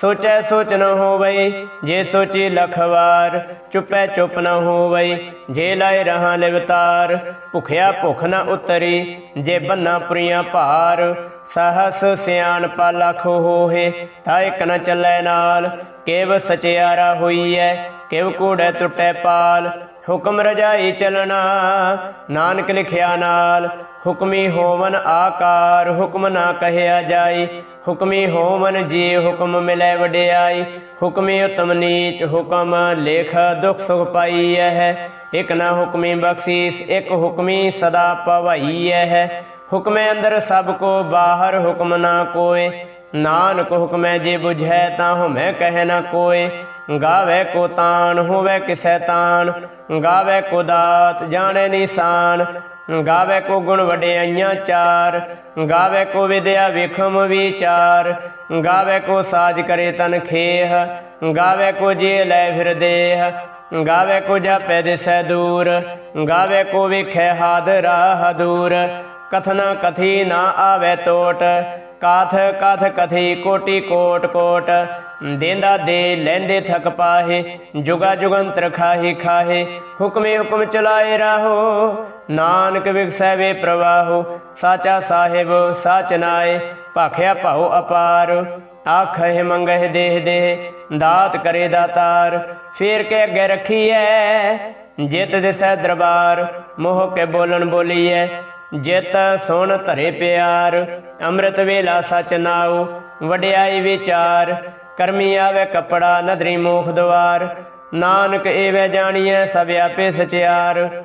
ਸੋਚੈ ਸੋਚ ਨ ਹੋਵਈ ਜੇ ਸੋਚੀ ਲਖਵਾਰ ਚੁੱਪੈ ਚੁੱਪ ਨ ਹੋਵਈ ਜੇ ਲਾਇ ਰਹਾ ਲਿਵਤਾਰ, ਭੁਖਿਆ ਭੁਖ ਨ ਉਤਰੀ, ਜੇ ਬੰਨਾ ਪੁਰੀਆਂ ਭਾਰ, ਸਹਸ ਸਿਆਣ ਪਾ ਲਖ ਹੋਏ ਤਾ ਇਕ ਨ ਚੱਲੈ ਨਾਲ, ਕੇਵ ਸਚਿਆਰਾ ਹੋਈਐ, ਕਿਵ ਕੂੜੈ ਟੁੱਟੈ ਪਾਲ, ਹੁਕਮ ਰਜਾਈ ਚਲਣਾ, ਨਾਨਕ ਲਿਖਿਆ ਨਾਲ, ਹੁਕਮੀ ਹੋਵਨ ਆਕਾਰ, ਹੁਕਮ ਨਾ ਕਹਿਆ ਜਾਈ ਹੁਕਮੀ ਹੋਵਨ ਜੀ ਹੁਕਮ ਮਿਲੈ ਵਡਿਆਈ, ਹੁਕਮੀ ਉਤਮ ਨੀਚ ਹੁਕਮ, ਲੇਖ ਦੁਖ ਸੁਖ ਪਾਈ ਹੈ। ਇਕ ਨਾ ਹੁਕਮੀ ਬਖਸ਼ੀਸ, ਇਕ ਹੁਕਮੀ ਸਦਾ ਪਵਾਈਐ ਹੈ। ਹੁਕਮੇ ਅੰਦਰ ਸਭ ਕੋ, ਬਾਹਰ ਹੁਕਮ ਨਾ ਕੋਏ। ਨਾਨਕ ਹੁਕਮੈ ਜੇ ਬੁਝੈ, ਤਾਂ ਹਉਮੈ ਕਹਿ ਨਾ ਕੋਏ। ਗਾਵੇ ਕੋ ਤਾਣ, ਹੋਵੇ ਕਿਸੈ ਤਾਨ ਗਾਵੇ ਕੋ ਦਾਤ, ਜਾਣੇ ਨਿਸ਼ਾਨ। ਗਾਵੇ ਕੋ ਗੁਣ ਵਡਿਆਈਆਂ ਚਾਰ, ਗਾਵੇ ਕੋ ਵਿਦਿਆ ਵਿਖਮ ਵਿਚਾਰ, ਗਾਵੇ ਕੋ ਸਾਜ ਕਰੇ ਤਨ ਖੇਹ, ਗਾਵੇ ਕੋ ਜੇ ਲੈ ਫਿਰ ਦੇਹ, ਗਾਵੇ ਕੋ ਜਾਪੈ ਦਿਸੈ ਦੂਰ, ਗਾਵੇ ਕੋ ਵਿਖੈ ਹਾਦ ਰਾਹ ਕਥਨਾ ਕਥੀ ਨਾ ਆਵੇ ਟੋਟ, ਕਾਥ ਕਥ ਕਥੀ ਕੋਟੀ ਕੋਟ ਕੋਟ। ਦੇਂਦਾ ਦੇ ਲੈਂਦੇ ਥਕ ਪਾਹੇ, ਜੁਗਾ ਜੁਗੰਤਰ ਖਾਹੀ ਖਾਹੇ, ਹੁਕਮੇ ਹੁਕਮ ਚਲਾਏ ਰਾਹੋ। ਨਾਨਕ ਵਿਗਸੈ ਵੇ ਪ੍ਰਵਾਹੋ, ਸਾਚਾ ਸਾਹਿਬ, ਸਾਚ ਨਾਏ, ਭਾਖਿਆ ਭਾਉ ਅਪਾਰ। ਆਖਹਿ ਮੰਗਹਿ ਦੇਹ ਦੇਹ, ਦਾਤ ਕਰੇ ਦਾਤਾਰ। ਫੇਰ ਕੇ ਅੱਗੇ ਰੱਖੀਐ, ਜਿਤ ਦਿਸੈ ਦਰਬਾਰ। ਮੋਹ ਕੇ ਬੋਲਣ ਬੋਲੀਐ, ਜਿਤ ਸੁਣ ਧਰੇ ਪਿਆਰ। ਅੰਮ੍ਰਿਤ ਵੇਲਾ ਸਚ ਨਾਉ, ਵਡਿਆਈ ਵਿਚਾਰ। ਕਰਮੀ ਆਵੇ ਕਪੜਾ, ਨਦਰੀ ਮੋਖ ਦਵਾਰ ਨਾਨਕ ਏਵੇਂ ਜਾਣੀਐ, ਸਭ ਆਪੇ ਸਚਿਆਰ।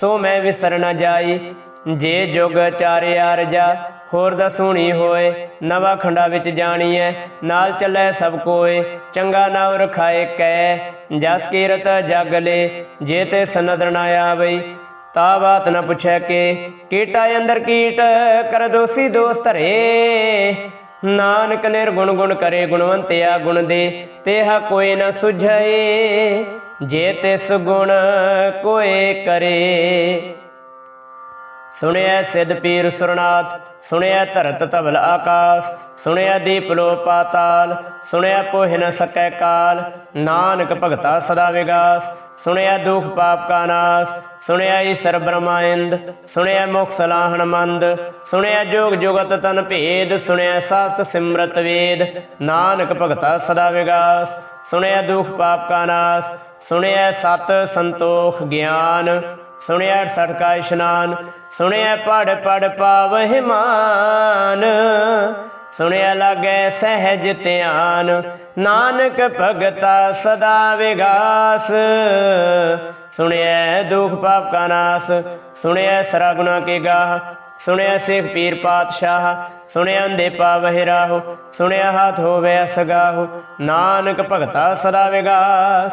ਸੋ ਮੈਂ ਵਿਸਰ ਨ ਜਾਈ। ਜੇ ਜੁਗ ਚਾਰਿਆ ਰਜਾ, ਹੋਰ ਦਸੂਣੀ ਹੋਏ। ਨਵਾ ਖੰਡਾ ਵਿੱਚ ਜਾਣੀਐ, ਨਾਲ ਚੱਲੇ ਸਭ ਕੋਏ। ਚੰਗਾ ਨਾਮ ਰਖਾਏ ਕੈ, ਜਸ ਕੀਰਤ ਜਗ ਲੈ। ਜੇ ਤੇ ਸਨਦਰ ਨਾ ਆਵਈ ਤਾ ਬਾਤ ਨਾ ਪੁੱਛੈ ਕੇ। ਕੀਟਾ ਅੰਦਰ ਕੀਟ, ਕਰ ਦੋਸੀ ਦੋਸਤ ਰੇ ਨਾਨਕ ਨਿਰਗੁਣ ਗੁਣ ਕਰੇ, ਗੁਣਵੰਤਿਆ ਗੁਣ ਦੇ। ਤੇਹਾ ਕੋਈ ਨਾ ਸੁਝਏ। ਜੇ ਤਿਸ ਗੁਣ ਕੋਏ ਕਰੇ। ਸੁਣਿਆ ਸਿਧ ਪੀਰ ਸੁਰਨਾਥ ਸੁਣਿਆ ਧਰਤ ਧਵਲ ਆਕਾਸ ਸੁਣਿਆ ਦੀਪ ਲੋ ਪਾਤਾਲ ਸੁਣਿਆ ਪੋਹਿ ਨ ਸਕੈ ਕਾਲ। ਨਾਨਕ ਭਗਤਾ ਸਦਾ ਵਿਗਾਸ ਸੁਣਿਆ ਦੁਖ ਪਾਪ ਕਾ ਨਾਸ ਸੁਣਿਆ ਈਸਰ ਬ੍ਰਹਮਾਇੰਦ ਸੁਣਿਆ ਮੁਖ ਸਲਾਹਣ ਮੰਦ ਸੁਣਿਆ ਜੋਗ ਜੁਗਤ ਤਨ ਭੇਦ ਸੁਣਿਆ ਸਾਸਤ ਸਿਮਰਤ ਵੇਦ। ਨਾਨਕ ਭਗਤਾ ਸਦਾ ਵਿਗਾਸ ਸੁਣਿਆ ਦੁਖ ਪਾਪ ਕਾ ਨਾਸ ਸੁਣਿਆ ਸਤ ਸੰਤੋਖ ਗਿਆਨ ਸੁਣਿਆ ਸਠ ਕਾ ਇਸ਼ਨਾਨ ਸੁਣਿਆ ਪੜ ਪੜ ਪਾਵਹਿ ਮਾਨ ਸੁਣਿਆ ਲਾਗੈ ਸਹਿਜ ਧਿਆਨ, ਨਾਨਕ ਭਗਤਾ ਸਦਾ ਵਿਗਾਸ ਸੁਣਿਆ ਦੁਖ ਪਾਪ ਕਾ ਨਾਸ ਸੁਣਿਆ ਸਰਾ ਗੁਨਾ ਕੇ ਗਾਹ ਸੁਣਿਆ ਸਿਖ ਪੀਰ ਪਾਤਸ਼ਾਹ ਸੁਣਿਆ ਅੰਦੇ ਪਾਵਹਿ ਰਾਹੋ ਸੁਣਿਆ ਹਾਥ ਹੋਵੇ ਅਸਗਾਹੋ, ਨਾਨਕ ਭਗਤਾ ਸਦਾ ਵਿਗਾਸ।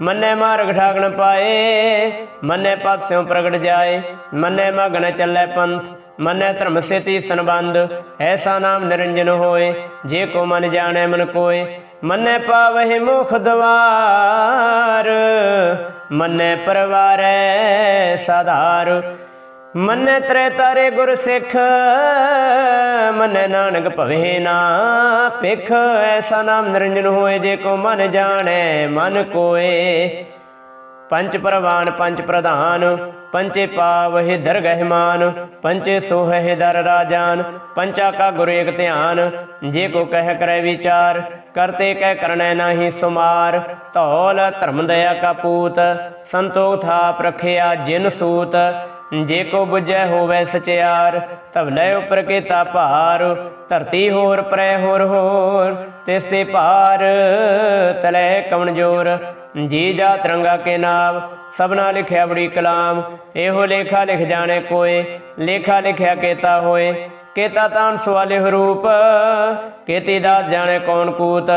ਮੰਨੇ ਮਾਰਗ ਠਾਕ ਪਾਏ, ਮੰਨੇ ਪਦ ਪ੍ਰਗਟ ਜਾਏ, ਮੰਨੇ ਮਗਨ ਚੱਲੇ ਪੰਥ, ਮਨੈ ਧਰਮ ਸੇਤੀ ਸੰਬੰਧ, ਐਸਾ ਨਾਮ ਨਿਰੰਜਨ ਹੋਏ, ਜੇ ਕੋ ਮਨ ਜਾਣੈ ਮਨ ਕੋਏ, ਮਨੈ ਪਾਵਹਿ ਮੁਖ ਦਵਾਰ, ਮਨੈ ਪਰਵਾਰੈ ਸਾਧਾਰ ਮਨੈ ਤਰੇ ਤਾਰੇ ਗੁਰ ਸਿੱਖ, ਮਨੈ ਨਾਨਕ ਭਵੇ ਨਾ ਪਿਖ ਐਸਾ ਨਾਮ ਨਿਰੰਜਨ ਹੋਏ ਜੇ ਕੋ ਮਨ ਜਾਣੈ, ਮਨ ਕੋਏ। ਪੰਚ ਪ੍ਰਵਾਨ ਪੰਚ ਪ੍ਰਧਾਨ ਪੰਚੇ ਪਾਵਹਿ ਦਰਗਹਿਮਾਨ ਪੰਚੇ ਸੋਹਹਿ ਦਰ ਰਾਜਾਨ। ਪੰਚਾ ਕਾ ਗੁਰ ਏਕ ਧਿਆਨ, ਜੇ ਕੋ ਕਹਿ ਕਰੈ ਵਿਚਾਰ, ਕਰਤੇ ਕਹਿ ਕਰਨੈ ਨਾਹੀ ਸੁਮਾਰ। ਧੌਲ ਧਰਮ ਦਇਆ ਕਾ ਪੂਤ, ਸੰਤੋਖ ਥਾਪ ਰਖਿਆ ਜਿਨ ਸੂਤ। ਜੇ ਕੋ ਬੁਝੈ ਹੋਵੇ ਸਚਿਆਰ, ਤਬ ਲੈ ਉਪਰ ਕੀਤਾ ਭਾਰ। ਧਰਤੀ ਹੋਰ ਪ੍ਰੈ ਹੋਰ ਹੋਰ, ਤਿਸ ਤੇ ਭਾਰ ਤਲੇ ਕਵਣ ਜੋਰ। ਜੀ ਜਾ ਤਰੰਗਾ ਕੇ ਨਾਮ ਸਭਨਾ ਲਿਖਿਆ ਬੜੀ ਕਲਾਮ। ਇਹੋ ਲੇਖਾ ਲਿਖ ਜਾਣੇ ਕੋਏ, ਲੇਖਾ ਲਿਖਿਆ ਕੇਤਾ ਹੋਏ। ਕੀਤਾ ਤਾਨ ਸਵਾਲੇ ਰੂਪ ਕੀਤੀ ਦਾਤ ਜਾਣੇ ਕੌਣ ਕੂਤ।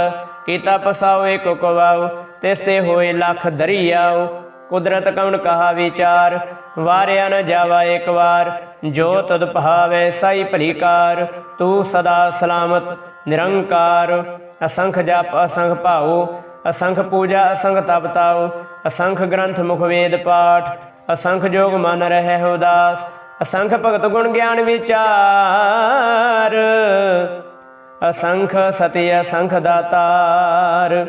ਕੀਤਾ ਪਸਾਓ ਏਕ ਕਵਾਉ ਤਿਸ ਤੇ ਹੋਏ ਲੱਖ ਦਰਿਆਉ ਕੁਦਰਤ ਕਵਣ ਕਹਾ ਵਿਚਾਰ ਵਾਰਿਆ ਨ ਜਾਵਾ ਇੱਕ ਵਾਰ, ਜੋ ਤਦ ਭਾਵੇ ਸਾਈ ਭਲੀਕਾਰ ਤੂੰ ਸਦਾ ਸਲਾਮਤ, ਨਿਰੰਕਾਰ। ਅਸੰਖ ਜਪ, ਅਸੰਖ ਭਾਉ, ਅਸੰਖ ਪੂਜਾ, ਅਸੰਖ ਤਪ ਤਾਉ, ਅਸੰਖ ਗ੍ਰੰਥ ਮੁਖ ਵੇਦ ਪਾਠ, ਅਸੰਖ ਜੋਗ ਮਨ ਰਹਿ ਉਦਾਸ, ਅਸੰਖ ਭਗਤ ਗੁਣ ਗਿਆਨ ਵਿਚਾਰ। ਅਸੰਖ ਸਤਿ, ਅਸੰਖ ਦਾਤਾਰ।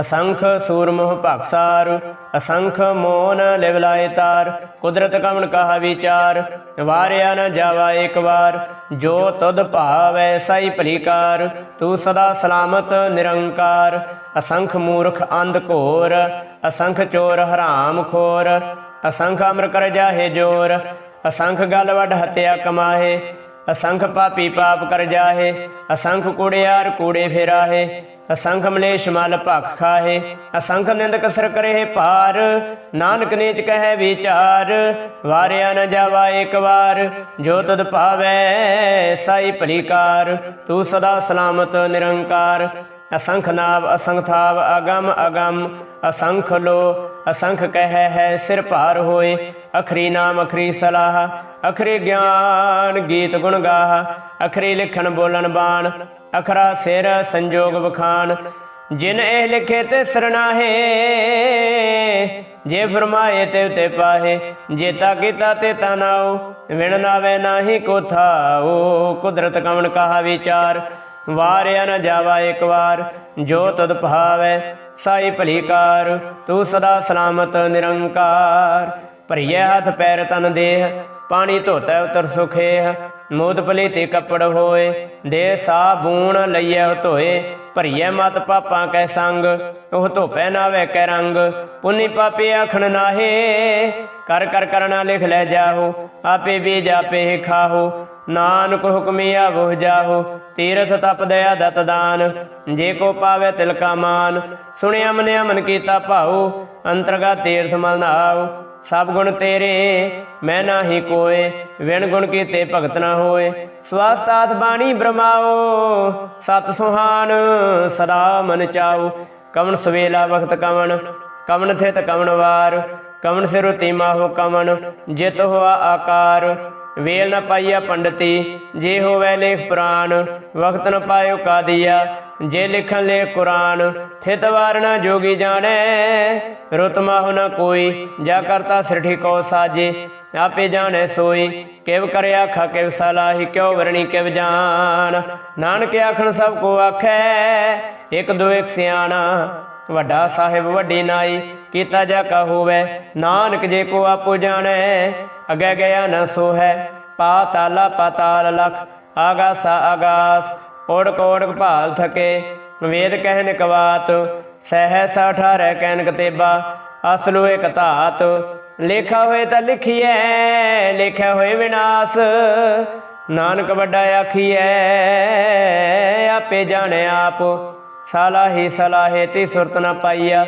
ਅਸੰਖ ਸੂਰਮੋਹ ਭਖਸਾਰ ਅਸੰਖ ਮੋਨ ਲਿਵਲਾਏ ਤਾਰ, ਕੁਦਰਤ ਕਵਣ ਕਹਾ ਵਿਚਾਰ, ਵਾਰਿਆ ਨ ਜਾਵਾ ਇੱਕ ਵਾਰ, ਜੋ ਤਦ ਭਾਵੈ ਸਾਈ ਭਲੀਕਾਰ ਤੂੰ ਸਦਾ ਸਲਾਮਤ ਨਿਰੰਕਾਰ, ਅਸੰਖ ਮੂਰਖ ਅੰਧ ਘੋਰ, ਅਸੰਖ ਚੋਰ ਹਰਾਮ ਖੋਰ, ਅਸੰਖ ਅਮਰ ਕਰ ਜਾਹੇ ਜੋਰ, ਅਸੰਖ ਗਲ ਵੱਡ ਹਤਿਆ ਕਮਾਹੇ, ਅਸੰਖ ਪਾਪੀ ਪਾਪ ਕਰ ਜਾਹੇ, ਅਸੰਖ ਕੂੜਿਆਰ ਕੂੜੇ ਫੇਰਾਹੇ ਅਸੰਖ ਮਲੇਸ਼ ਮਲ ਭਖ ਖਾਹੇ ਅਸੰਖ ਨਿੰਦ ਕਸਰ ਕਰੇ ਪਾਰ ਨਾਨਕ ਨੀਚ ਕਹੈ ਵਿਚਾਰ। ਵਾਰਿਆ ਨ ਜਾਵਾ ਇੱਕ ਵਾਰ। ਜੋ ਤਦ ਭਾਵੈ, ਸਾਈ ਭਲੀਕਾਰ ਤੂੰ ਸਦਾ ਸਲਾਮਤ ਨਿਰੰਕਾਰ। ਅਸੰਖ ਨਾਵ, ਅਸੰਖ ਥਾਵ, ਅਗਮ ਅਗਮ। ਅਸੰਖ ਲੋ, ਅਸੰਖ ਕਹਿ ਹੈ, ਸਿਰ ਭਾਰ ਹੋਏ। ਅਖਰੀ ਨਾਮ, ਅਖਰੀ ਸਲਾਹ। ਅਖਰੀ ਗਿਆਨ, ਗੀਤ ਗੁਣ ਗਾਹ। ਅਖਰੀ ਲਿਖਣ, ਬੋਲਣ, ਬਾਣ। ਅਖਰਾ ਸਿਰ ਸੰਜੋਗ ਵਖਾਣ, ਜਿਨ ਇਹ ਲਿਖੇ ਤੇ ਸਰਨਾਹੇ ਜੇ ਫਰਮਾਏ ਤੇ ਉਤੇ ਪਾਹੇ ਜੇਤਾ ਕੀਤਾ ਤੇ ਤਨਾਉ ਵਿਣ ਨਾਵੇ ਨਾਹੀ ਕੋ ਥਾਉ, ਕੁਦਰਤ ਕਵਣ ਕਹਾ ਵਿਚਾਰ, ਵਾਰਿਆ ਨ ਜਾਵਾ ਇੱਕ ਵਾਰ, ਜੋ ਤਦ ਭਾਵੈ, ਸਾਈ ਭਲੀਕਾਰ ਤੂੰ ਸਦਾ ਸਲਾਮਤ ਨਿਰੰਕਾਰ ਭਰੀਏ ਹੱਥ ਪੈਰ ਤਨ ਦੇਹ, ਪਾਣੀ ਧੋਤੈ ਉਤਰ ਸੁਖੇ ਮੋਦ ਭਲੀਤੇ ਕੱਪੜ ਹੋਏ, ਦੇ ਸਾਬੂਣ ਲਈਐ ਧੋਏ ਭਰੀਏ ਮਤ ਪਾਪਾਂ ਕੈ ਸੰਗ, ਉਹ ਧੋਪੈ ਨਾਵੇ ਕੈ ਰੰਗ, ਪੁੰਨੀ ਪਾਪੇ ਆਖਣ ਨਾਹੇ, ਕਰ ਕਰ ਕਰਨਾ ਲਿਖ ਲੈ ਜਾਹੋ, ਆਪੇ ਵੀ ਜਾਪੇ ਖਾਹੋ, ਨਾਨਕ ਹੁਕਮੀ ਆਵੋ ਜਾਹੋ, ਤੀਰਥ ਤਪ ਦਇਆ ਦਤ ਦਾਨ, ਜੇ ਕੋ ਪਾਵੇ ਤਿਲ ਕਾ ਮਾਨ, ਸੁਣਿਆ ਮਨਿਆ ਮਨ ਕੀਤਾ ਭਾਉ ਅੰਤਰਗਾ ਤੀਰਥ ਮਲ ਨਾਉ ਸਭ ਗੁਣ ਤੇਰੇ, ਮੈਂ ਨਾਹੀ ਕੋਏ, ਵਿਣ ਗੁਣ ਕੀਤੇ ਭਗਤ ਨਾ ਹੋਏ। ਸਵਾਸਤਾਤ ਬਾਣੀ ਬ੍ਰਹਮਾਓ ਸਤ ਸੁਹਾਨ ਸਦਾ ਮਨ ਚਾਉ ਕਵਣ ਸਵੇਲਾ ਵਖਤ ਕਵਣ ਕਵਣ ਥਿਤ ਕਵਣ ਵਾਰ। ਕਵਣ ਸਿਰੁ ਤੀਮਾ ਹੋ ਕਵਣ, ਜਿਤ ਹੋਆ ਆਕਾਰ। ਵੇਲ ਨ ਪਾਈਆ ਪੰਡਤੀ, ਜੇ ਹੋਵੇ ਲੇਖ ਪੁਰਾਣ ਵਕਤ ਨ ਪਾਇਓ ਕਾਦੀਆ। ਜੇ ਲਿਖਣ ਲੈ ਕੁਰਾਨ, ਥਿਤ ਵਾਰਣਾ ਜੋਗੀ ਜਾਣੈ। ਰੁਤ ਮਾਹੁ ਨ ਕੋਈ, ਜਾ ਕਰਤਾ ਸਿਰਠੀ ਕੋ ਸਾਜੇ। ਆਪੇ ਜਾਣੈ ਸੋਈ, ਕਿਵ ਕਰਿਆ ਆਖਾ, ਕਿਵ ਸਲਾਹੀ, ਕਿਉ ਵਰਣੀ, ਕਿਵ ਜਾਣ। ਨਾਨਕ ਆਖਣ ਸਭ ਕੋ ਆਖੈ, ਇਕ ਦੋ ਇਕ ਸਿਆਣਾ। ਵੱਡਾ ਸਾਹਿਬ, ਵੱਡੀ ਨਾਈ, ਕੀਤਾ ਜਾ ਕਾ ਹੋਵੇ। ਨਾਨਕ ਜੇ ਕੋ ਆਪੋ ਜਾਣੈ ਅਗੇ ਗਿਆ ਨ ਸੋ ਹੈ ਪਾਤਾਲਾ ਪਾਤਾਲ ਲਖ, ਆਗਾਸਾ, ਆਗਾਸ। ਓੜ ਕੋੜ ਭਾਲ ਥਕੇ ਵੇਦ ਕਹਿਨ ਕਵਾਤ ਸਹਿ ਸਠਾਰੈ ਕਹਿਨ ਕਤੇਬਾ, ਅਸਲੋ ਇਕ ਧਾਤ, ਲੇਖਾ ਹੋਏ ਤਾਂ ਲਿਖੀਐ, ਲਿਖਿਆ ਹੋਏ ਵਿਨਾਸ਼, ਨਾਨਕ ਵੱਡਾ ਆਖੀਐ, ਆਪੇ ਜਾਣੇ ਆਪ, ਸਲਾਹੀ ਸਲਾਹੇ ਤੇ ਸੁਰਤ ਨਾ ਪਾਈਆ,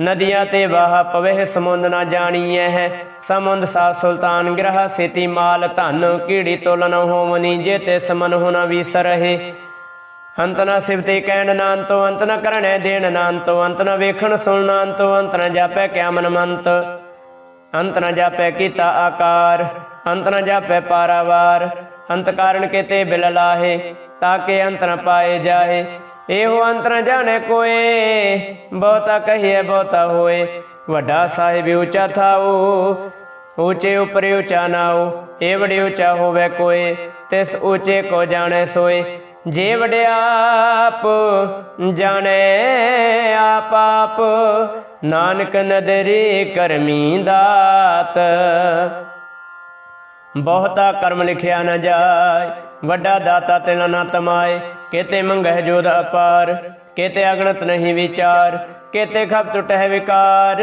ਨਦੀਆਂ ਤੇ ਵਾਹ ਪਵੇ ਸਮੁੰਦ ਨਾ ਜਾਣੀਐ ਹੈ ਸਮੁੰਦ ਸਾ ਸੁਲਤਾਨ ਗ੍ਰਹ ਸੇਤੀ ਮਾਲ ਧਨ, ਕੀੜੀ ਤੋਲਨ ਹੋਵਨੀ, ਜੇ ਤੇ ਸਮਨ ਹੋਣਾ ਵਿਸਰਹਿ ਅੰਤ ਨਾ ਸਿਵਤੇ ਕਹਿਣ ਨਾ ਅੰਤੋ, ਅੰਤ ਨਾ ਕਰਣੈ ਦੇਣ ਨਾ ਅੰਤੋ, ਅੰਤ ਨਾ ਵੇਖਣ ਸੁਣਨਾ ਅੰਤੋ, ਅੰਤ ਨਾ ਜਾਪੈ ਕਿਆ ਮਨ ਮੰਤ ਅੰਤ ਨ ਜਾਪੈ ਕੀਤਾ ਆਕਾਰ, ਅੰਤ ਨ ਜਾਪੈ ਪਾਰਾਵਾਰ। ਅੰਤ ਕਾਰਨ ਕੇਤੇ ਬਿਲ ਲਾਹੇ ਤਾਕੇ ਅੰਤ ਨ ਪਾਏ ਜਾਏ ਇਹੋ ਅੰਤ ਨ ਜਾਣੇ ਕੋਏ, ਬਹੁਤਾ ਕਹੀਏ, ਬਹੁਤਾ ਹੋਏ। ਵੱਡਾ ਸਾਹਿਬ ਉੱਚਾ ਥਾਉ, ਉੱਚੇ ਉਪਰੇ ਉੱਚਾ ਨਾਉ। ਇਹ ਉੱਚਾ ਹੋਵੇ ਕੋਏ, ਤਿਸ ਉੱਚੇ ਕੋ ਜਾਣੇ ਸੋਏ। ਜੇ ਵਡਿਆਪ ਜਾਣੈ ਆਪ ਆਪ, ਨਾਨਕ ਨਦਰੀ ਕਰਮੀ ਦਾਤ। ਬਹੁਤਾ ਕਰਮ ਲਿਖਿਆ ਨਾ ਜਾਏ, ਵੱਡਾ ਦਾਤਾ ਤੇ ਨ ਤਮਾਏ। ਕੇਤੇ ਮੰਗਹਿ ਜੋਦ ਪਾਰ ਕੇਤੇ ਅਗਣਤ ਨਹੀਂ ਵਿਚਾਰ। ਕੇਤੇ ਖਪ ਟੁਟਹਿ ਵਿਕਾਰ,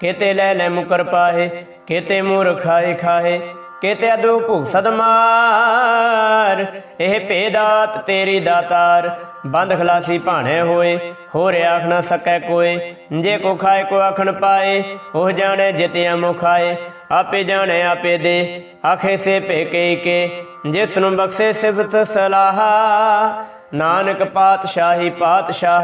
ਕੇਤੇ ਲੈ ਲੈ ਮੁਕਰ ਪਾਹੇ, ਕੇਤੇ ਮੂਰ ਖਾਏ ਖਾਏ ਕੇਤੇ ਅਦੂ ਭੂ ਸਦਮਾਰ ਇਹ ਭੇਦਾਤ ਤੇਰੀ ਦਾਤਾਰ। ਬੰਦ ਖਲਾਸੀ ਭਾਣੇ ਹੋਏ ਹੋ ਰਿਆ ਆਖ ਨਾ ਸਕੈ ਕੋਏ। ਜੇ ਕੋ ਖਾਏ, ਕੋ ਆਖਣ ਪਾਏ, ਉਹ ਜਾਣੇ ਜਿਤਿਆ ਮੁਖਾਏ ਆਪੇ ਜਾਣੇ, ਆਪੇ ਦੇ, ਆਖੇ ਸੇ ਭੇਕੇ ਕੇ ਜਿਸ ਨੂੰ ਬਖਸ਼ੇ ਸਿਫਤ ਸਲਾਹ, ਨਾਨਕ ਪਾਤਸ਼ਾਹੀ ਪਾਤਸ਼ਾਹ।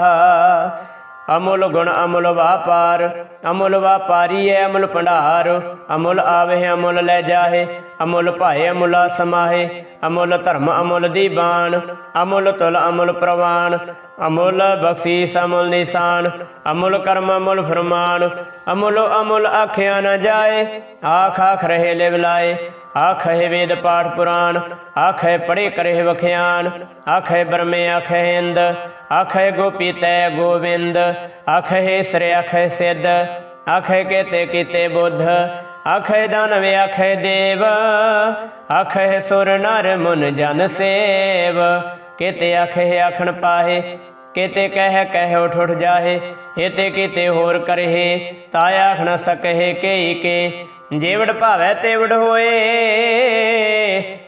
ਅਮੁੱਲ ਗੁਣ ਅਮੁੱਲ ਵਾਪਾਰ, ਅਮੁੱਲ ਵਾਪਾਰੀ ਹੈ ਅਮੁੱਲ ਭੰਡਾਰ। ਅਮੁੱਲ ਆਵੇ, ਅਮੁੱਲ ਲੈ ਜਾਹੇ। ਅਮੁੱਲ ਭਾਏ, ਅਮੁੱਲ ਸਮਾਹੇ, ਅਮੁੱਲ ਧਰਮ, ਅਮੁੱਲ ਦੀਬਾਨ ਅਮੁੱਲ ਤੁਲ, ਅਮੁੱਲ ਪ੍ਰਵਾਨ ਅਮੁੱਲ ਬਖਸ਼ੀਸ, ਅਮੁੱਲ ਨਿਸ਼ਾਨ, ਅਮੁੱਲ ਕਰਮ, ਅਮੁੱਲ ਫਰਮਾਨ, ਅਮੁੱਲ ਅਮੁੱਲ ਆਖਿਆ ਨਾ ਜਾਏ, ਆਖ ਆਖ ਰਹੇ ਲਿਵ ਲਾਏ, ਆਖੇ ਵੇਦ ਪਾਠ ਪੁਰਾਣ, ਆਖੇ ਪੜੇ ਕਰੇ ਵਖਿਆਨ, ਆਖੇ ਬਰਮੇ ਆਖੇ ਇੰਦ ਆਖੇ ਗੋਪੀ ਤੈ ਗੋਵਿੰਦ, ਆਖੇ ਸ੍ਰੀ ਆਖੇ ਸਿੱਧ, ਆਖੇ ਕੇਤੇ ਕੀਤੇ ਬੁੱਧ ਆਖੇ ਦਾਨਵ ਆਖੇ ਦੇਵ ਆਖੇ ਸੁਰ ਨਰ ਮੁਨ ਜਨ ਸੇਵ। ਕੇਤੇ ਆਖੇ ਆਖਣ ਪਾਹੇ, ਕੇਤੇ ਕਹਿ ਕਹਿ ਉਠ ਉਠ ਜਾਹੇ ਏਤੇ ਕੀਤੇ ਹੋਰ ਕਰਹਿ ਤਾ ਆਖ ਨ ਸਕਹਿ ਕੇਈ ਕੇ। ਜੇਵੜ ਭਾਵੈ ਤੇਵੜ ਹੋਏ,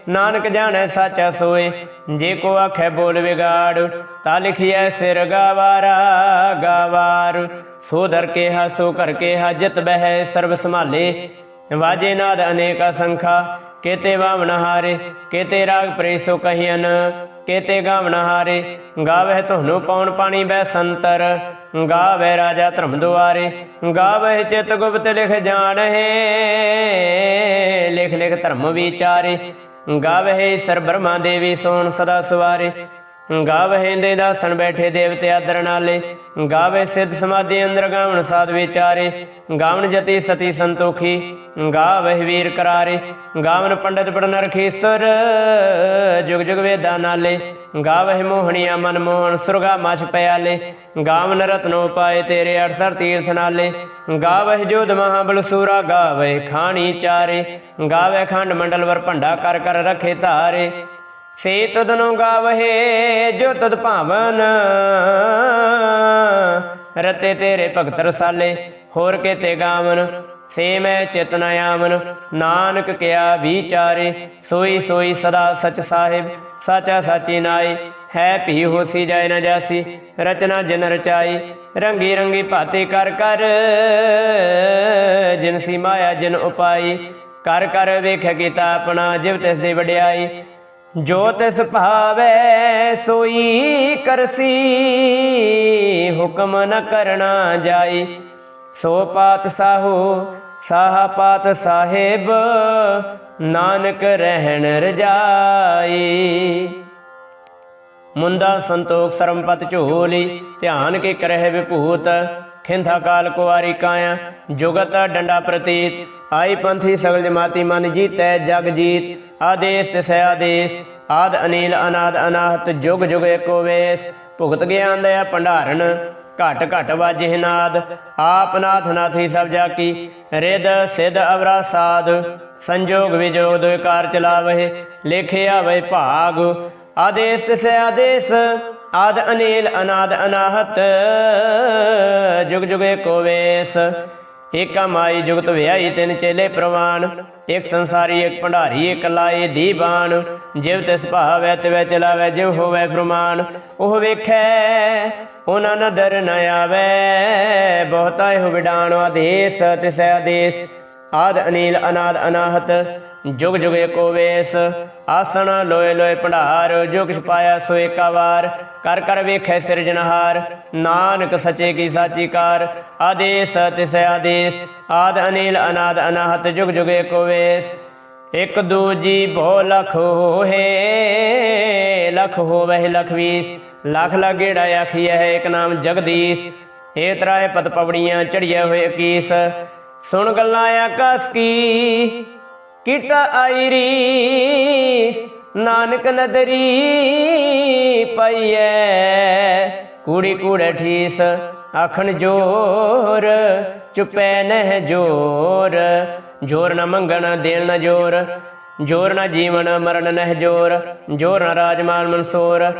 ਨਾਨਕ ਜਾਣੈ ਸਾਚਾ ਸੋਏ। ਜੇ ਕੋ ਆਖੈ ਬੋਲ ਵਿਗਾੜ, ਤਾ ਲਿਖਿਐ ਸਿਰ ਗਵਾਰਾ ਗਾਵਾਰ। ਸੋ ਕੇ ਹਾ ਕਰਕੇ ਕਰ ਬਹਿ ਸਰਬ ਸੰਭਾਲੇ। ਵਾਜੇ ਨਾਦ ਅਨੇਕ ਸੰਖਾ ਕੇਤੇ ਵਾਵਨ ਹਾਰੇ, ਕੇਤੇ ਰਾਗ ਪ੍ਰੇਸੋ ਕਹੀਨ ਕੇਤੇ ਗਾਵਨ ਹਾਰੇ। ਗਾਵੇ ਤੁਹਾਨੂੰ ਪੌਣ ਪਾਣੀ ਬੈ ਸੰਤਰ ਗਾਵੇ ਰਾਜਾ ਧਰਮ ਦੁਆਰੇ। ਗਾਵੇ ਚਿਤ ਗੁਪਤ ਲਿਖ ਲਿਖ ਲਿਖ ਧਰਮ ਵਿਚਾਰੇ। ਗਾਵੇ ਸਰ ਬ੍ਰਹਮਾ ਦੇਵੀ ਸੋਣ ਸਦਾ ਸਵਾਰੇ। ਗਾਵੇ ਦੇ ਦਾਸਣ ਬੈਠੇ ਦੇਵਤੇ ਆਦਰ ਨਾਲੇ। ਗਾਵੇ ਸਿੱਧ ਸਮਾਧੀ ਅੰਦਰ ਗਾਵਣ ਸਾਧ ਵਿਚਾਰੇ। ਗਾਵਣ ਜਤੀ ਸਤੀ ਸੰਤੋਖੀ। ਗਾਵੇ ਵੀਰ ਕਰਾਰੇ, ਗਾਵਨ ਪੰਡਤ ਪੜਨ ਰਖੀਸਰ, ਜੁਗ ਜੁਗ ਵੇਦਾ ਨਾਲੇ ਗਾਵੇ ਮੋਹਣੀਆ ਮਨ ਮੋਹਨ ਸੁਰਗਾ ਮਛ ਪਿਆਲੇ, ਗਾਵਨ ਰਤਨੋ ਪਾਏ ਤੇਰੇ 68 ਤੀਰਥ ਨਾਲੇ ਗਾਵੇ ਜੋਧ ਮਹਾਬਲ ਸੂਰਾ ਗਾਵੇ ਖਾਣੀ ਚਾਰੇ ਗਾਵੇ ਖੰਡ ਮੰਡਲ ਵਰ ਭੰਡਾ ਕਰ ਕਰ ਰਖੇ ਧਾਰੇ। ਸੇ ਤਦਨੋ ਗਾਵਹਿ, ਜੋ ਤਦ ਭਾਵਨ, ਰਤੇ ਤੇਰੇ ਭਗਤ ਰਸਾਲੇ, ਹੋਰ ਕੇ ਤੇ ਗਾਵਨ ਸੇ ਮੈਂ ਚਿਤਨ ਆਵਨ, ਨਾਨਕ ਕਿਆ ਵਿਚਾਰੇ, ਸੋਈ ਸੋਈ ਸਦਾ ਸਚ ਸਾਹਿਬ, ਸਾਚਾ ਸਾਚੀ ਨਾਈ, ਹੈ ਭੀ ਹੋਸੀ ਜਾਏ ਨਾ ਜਾਸੀ, ਰਚਨਾ ਜਿਨ ਰਚਾਈ, ਰੰਗੀ ਰੰਗੀ ਭਾਤੀ ਕਰ ਕਰ, ਜਿਨ ਸੀ ਮਾਇਆ ਜਿਨ ਉਪਾਈ, ਕਰ ਕਰ ਵੇਖ ਕੀਤਾ ਆਪਣਾ, ਜਿਵ ਤਿਸ ਦੀ ਵਡਿਆਈ, ਜੋ ਤਿਸ ਭਾਵੈ ਸੋਈ ਕਰਸੀ, ਹੁਕਮ ਨ ਕਰਨਾ ਜਾਈ, ਸੋ ਪਾਤ ਸਾਹੋ ਸਾਹਾ ਪਾਤ ਸਾਹਿਬ, ਨਾਨਕ ਰਹਿਣ ਰਜਾਈ। ਮੁੰਦਾ ਸੰਤੋਖ ਸਰਮਪਤ ਝੋਲੀ, ਧਿਆਨ ਕੇ ਕਰਹਿ ਵਿਭੂਤ, ਖਿੰਥਾ ਕਾਲ ਕੁਵਾਰੀ ਕਾਇਆ, ਜੁਗਤ ਡੰਡਾ ਪ੍ਰਤੀਤ। ਆਈ ਪੰਥੀ ਸਗਲ ਜਮਾਤੀ ਮਨ ਜੀਤੈ ਜਗ ਜੀਤ, ਆਦੇਸ ਤਿਸੈ ਆਦੇਸ। ਆਦ ਅਨੀਲ ਅਨਾਦ ਅਨਾਹਤ, ਜੁਗ ਜੁਗ ਏਕੋ ਵੇਸ। ਭੁਗਤ ਗਿਆਨ ਦਇਆ ਭੰਡਾਰਨ ਘਟ ਘਟ ਵਾਜੇ ਨਾਦ, ਆਪ ਨਾਥ ਨਾਥੀ ਸਭ ਜਾ ਕੀ ਰਿਦ ਸਿਧ ਅਵਰਾ ਸਾਧ, ਸੰਜੋਗ ਵਿਜੋਗ ਕਾਰ ਚਲਾਵਹਿ ਲੇਖਿਆ ਵੈ ਭਾਗ, ਆਦੇਸ ਤਿਸੈ ਆਦੇਸ, ਆਦ ਅਨੀਲ ਅਨਾਦ ਅਨਾਹਤ, ਜੁਗ ਜੁਗ ਏਕੋ ਵੇਸ, ਏਕਾ ਮਾਈ ਜੁਗਤ ਵਿਆਈ ਤਿਨ ਚੇਲੇ ਪ੍ਰਵਾਨ, ਇਕ ਸੰਸਾਰੀ, ਇੱਕ ਭੰਡਾਰੀ, ਇਕ ਲਾਏ ਦੀਬਾਨ, ਜਿਵ ਤਿਸ ਭਾਵੈ ਤਿਵੈ ਚਲਾਵੈ, ਜਿਵ ਹੋਵੈ ਫਰਮਾਨ ਉਹ ਵੇਖੈ ਉਹਨਾਂ ਨਦਰ ਨ ਆਵੈ। ਬਹੁਤਾ ਇਹੋ ਵਿਡਾਣ ਆਦੇਸ, ਤਿਸੈ ਆਦੇਸ। ਆਦ ਅਨੀਲ, ਅਨਾਦ ਅਨਾਹਤ, ਜੁਗ ਜੁਗ ਏਕੋ ਵੇਸ। ਆਸਣ ਲੋਏ ਲੋਏ ਭੰਡਾਰ, ਜੋ ਕਿਛ ਪਾਇਆ ਸੋ ਏਕਾ ਵਾਰ। ਕਰ ਕਰ ਵੇਖੈ ਸਿਰਜਣਹਾਰ ਨਾਨਕ ਸਚੇ ਕੀ ਸਾਚੀ ਕਾਰ ਆਦੇਸ, ਤਿਸ ਆਦੇਸ। ਆਦ ਅਨੀਲ, ਅਨਾਦ ਅਨਾਹਤ, ਜੁਗ ਜੁਗ ਏਕੋ ਵੇਸ। ਇਕ ਦੂਜੀ ਭੋ ਲਖ ਹੋਏ ਲਖ ਹੋਵੇ ਲਖ ਵੀਸ। ਲਖ ਲਗੇੜਾ ਆਖੀਐ ਹੈ ਇੱਕ ਨਾਮ ਜਗਦੀਸ਼। ਏ ਤਰਾਏ ਪਤ ਪਵੜੀਆਂ ਚੜੀਏ ਹੋਏ ਕੀਸ। ਸੁਣ ਗੱਲਾਂ ਆਕਾਸ ਕੀ, ਕਿਟਾ ਆਈ ਰੀਸ, ਨਾਨਕ ਨਦਰੀ ਪਈਐ, ਕੂੜੀ ਕੂੜੇ ਠੀਸ, ਆਖਣ ਜੋਰ, ਚੁਪੈ ਨਹਿ ਜੋਰ। ਜੋਰ ਨ ਮੰਗਣ, ਦੇਣ ਨ ਜੋਰ। ਜੋਰ ਨ ਜੀਵਨ, ਮਰਨ ਨਹਿ ਜੋਰ। ਜੋਰ ਨ ਰਾਜਮਾਨ ਮਨਸੂਰ।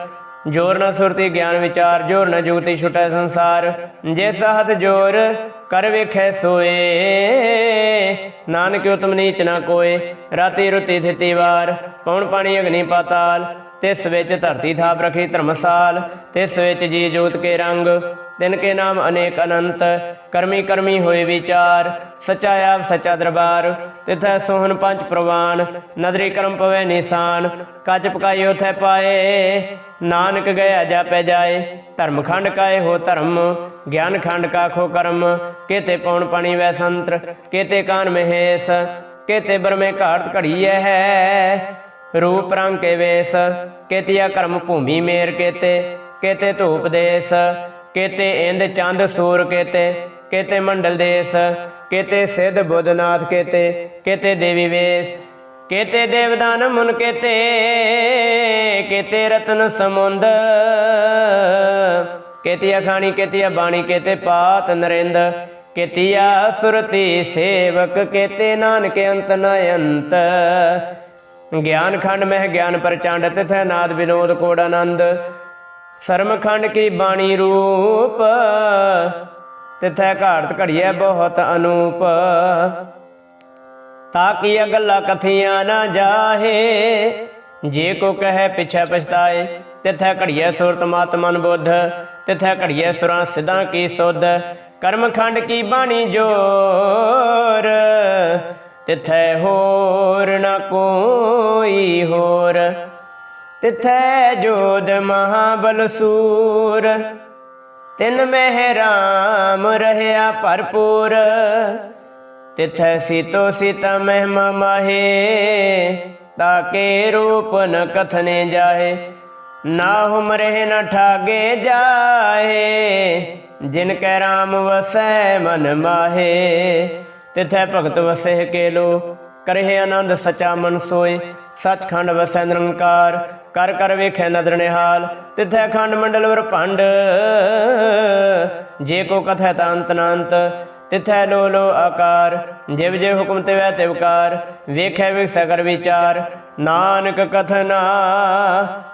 ਜੋਰ ਨ ਸੁਰਤੀ ਗਿਆਨ ਵਿਚਾਰ, ਜੋਰ ਨਾ ਜੁਗਤੀ ਛੁਟੈ ਸੰਸਾਰ। ਜੇ ਸਹਤ ਜੋਰ, ਕਰ ਵੇਖੈ ਸੋਏ। ਨਾਨਕ ਉਤਮ ਨੀਚ ਨਾ ਕੋਏ, ਰਾਤੀ ਰੁਤੀ ਥਿਤੀ ਵਾਰ। ਪੌਣ ਪਾਣੀ ਅਗਨੀ ਪਾਤਾਲ, ਤਿਸ ਵਿੱਚ ਧਰਤੀ ਥਾਪ ਰਖੀ ਧਰਮਸਾਲ। ਤਿਸ ਵਿੱਚ ਜੀ ਜੋਤ ਕੇ ਰੰਗ, ਤਿਨ ਕੇ ਨਾਮ ਅਨੇਕ ਅਨੰਤ। ਕਰਮੀ ਕਰਮੀ ਹੋਏ ਵਿਚਾਰ, ਸਚਾ ਆਪ ਸਚਾ ਦਰਬਾਰ। ਤਿਥੈ ਸੋਹਨ ਪੰਜ ਪ੍ਰਵਾਨ, ਨਦਰੀ ਕਰਮ ਪਵੇ ਨਿਸ਼ਾਨ। ਕੱਚ ਪਕਾਈ ਉਥੈ ਪਾਏ। ਨਾਨਕ ਗਿਆ ਜਾਪੈ ਜਾਏ, ਧਰਮ ਖੰਡ ਕਾਏ ਹੋ ਧਰਮ, ਗਿਆਨ ਖੰਡ ਕਾ ਖੋ ਕਰਮ, ਕੇਤੇ ਪੌਣ ਪਾਣੀ ਵੈ ਸੰਤਰ, ਕੇਤੇ ਕਾਨ ਮਹੇਸ਼, ਕੇਤੇ ਬਰਮੇ ਘਾਟ ਘੜੀਐ ਹੈ, ਰੂਪ ਰੰਗ ਕੇ ਵੇਸ, ਕੇਤਿਆ ਕਰਮ ਭੂਮੀ ਮੇਰ ਕੇਤੇ ਕੇਤੇ ਧੂਪ ਦੇਸ, ਕੇਤੇ ਇੰਦ ਚੰਦ ਸੂਰ ਕੇਤੇ ਕੇਤੇ ਮੰਡਲ ਦੇਸ, ਕੇਤੇ ਸਿੱਧ ਬੁੱਧਨਾਥ ਕੇਤੇ ਕੇਤੇ ਦੇਵੀ ਵੇਸ, ਕੇਤੇ ਦੇਵਦਾਨ ਮੁਨ ਕੇਤੇ ਕੇਤੇ ਰਤਨ ਸਮੁੰਦ, ਕੇਤਿਆ ਖਾਣੀ, ਕੇਤਿਆ ਬਾਣੀ, ਕੇਤੇ ਪਾਤ ਨਰਿੰਦ, ਕੇਤਿਆ ਸੁਰਤੀ ਸੇਵਕ, ਕੇਤੇ ਨਾਨਕ ਅੰਤ ਨ ਅੰਤ। ਗਿਆਨ ਖੰਡ ਮਹਿ ਗਿਆਨ ਪ੍ਰਚੰਡ ਤਿਥੈ ਨਾਦ ਵਿਨੋਦ ਕੋੜ ਆਨੰਦ। ਸਰਮ ਖੰਡ ਕੀ ਬਾਣੀ ਰੂਪ ਤਿਥੈ ਘਾੜਤ ਘੜੀਐ ਬਹੁਤ ਅਨੂਪ। ਤਾਕੀ ਅਗਲਾ ਕਥੀਆਂ ਨਾ ਜਾਹੇ ਜੇ ਕੋ ਕਹੈ ਪਿਛੈ ਪਛਤਾਏ, ਤਿਥੈ ਘੜੀਐ ਸੁਰਤ ਮਤ ਮਨ ਬੁੱਧ, ਤਿਥੈ ਘੜੀਐ ਸੁਰਾਂ ਸਿਧਾਂ ਕੀ ਸੁਧ, ਕਰਮ ਖੰਡ ਕੀ ਬਾਣੀ ਜੋਰ, ਤਿਥੈ ਹੋਰ ਨਾ ਕੋਈ ਹੋਰ, ਤਿਥੈ ਜੋਦ ਮਹਾਬਲ ਸੂਰ, ਤਿਨ ਮਹਿ ਰਾਮ ਰਹਿਆ ਭਰਪੂਰ, ਤਿਥੈ ਸੀਤੋ ਸੀਤਾ ਮਹਿਮਾ ਮਾਹੇ ਤਾਕੇ ਰੂਪ ਨ ਕਥਨੇ ਜਾਏ ਨਾ ਹੁਮ ਰਹਿ ਨ ਠਾਗੇ ਜਾਏ ਜਿਨ ਕੈ ਰਾਮ ਵਸੈ ਮਨ ਮਾਹੇ। ਤਿਥੈ ਭਗਤ ਵਸਹਿ ਕੇ ਲੋ ਕਰਹਿ ਆਨੰਦ ਸਚਾ ਮਨ ਸੋਏ। ਸਚਖੰਡ ਵਸੈ ਨਿਰੰਕਾਰ, ਕਰ ਕਰ ਵੇਖੈ ਨਦਰ ਨਿਹਾਲ। ਤਿਥੈ ਖੰਡ ਮੰਡਲ ਵਰ ਭੰਡ ਜੇ ਕੋ ਕਥੈ ਤਾਂ ਅੰਤ ਤਿਥੈ ਲੋ ਲੋ ਆਕਾਰ, ਜਿਵ ਜੇ ਹੁਕਮ ਤੇ ਵੈ ਤਿਵਕਾਰ ਵੇਖੈ ਵਿਖਸੈ ਕਰ ਵਿਚਾਰ, ਨਾਨਕ ਕਥਨਾ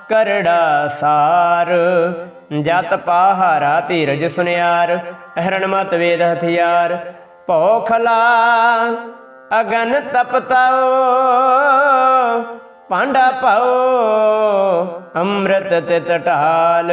ਕਰੜਾ ਸਾਰ। ਜਤ ਪਾਹਾਰਾ ਧੀਰਜ ਸੁਨਿਆਰ ਅਹਰਣ ਮਤ ਵੇਦ ਹਥਿਆਰ। ਭੋਖਲਾ ਅਗਨ ਤਪਤਾਓ ਪਾਂਡਾ ਪਾਓ ਅੰਮ੍ਰਿਤ ਤੇ ਢਾਲ।